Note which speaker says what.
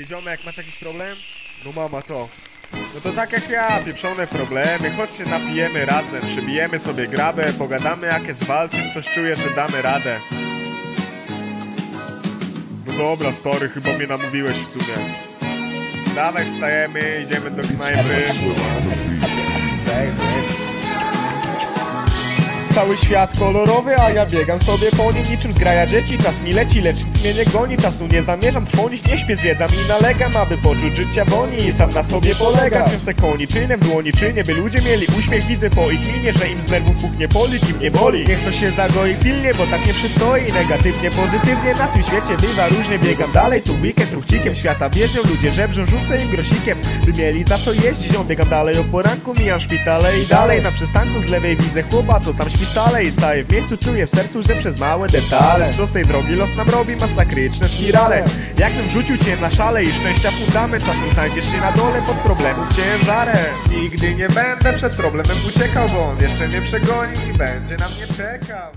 Speaker 1: Ty ziomek, masz jakiś problem? No mama, co? No to tak jak ja, pieprzone problemy, chodź się napijemy razem, przybijemy sobie grabę, pogadamy jak jest walczyć, coś czuję, że damy radę. No dobra, stary, chyba mnie namówiłeś w sumie. Dawaj, wstajemy, idziemy do knajpy. Cały świat kolorowy, a ja biegam sobie po nim niczym zgraja dzieci. Czas mi leci, lecz nic mnie nie goni. Czasu nie zamierzam trwonić, nie śpię, zwiedzam i nalegam Aby poczuć życia woni i sam na sobie polegać Niosę koniczynem w dłoni czynię, by ludzie mieli uśmiech. Widzę po ich minie, że im z nerwów puknie poli, kim nie boli. Niech to się zagoi pilnie, bo tak nie przystoi. Negatywnie, pozytywnie, na tym świecie bywa różnie. Biegam dalej, tu weekend, truchcikiem świata bierzą Ludzie żebrzą, rzucę im grosikiem By mieli za co jeździć, on biegam dalej o poranku Mijam szpitale i dalej na przystanku. Z lewej widzę chłopa, co tam stale I staje w miejscu, czuję w sercu, że przez małe detale Z prostej drogi los nam robi masakryczne spirale. Jakbym wrzucił cię na szale i szczęścia fundament Czasem znajdziesz się na dole pod problemów ciężarem. Nigdy nie będę przed problemem uciekał, bo on jeszcze mnie przegoni i będzie na mnie czekał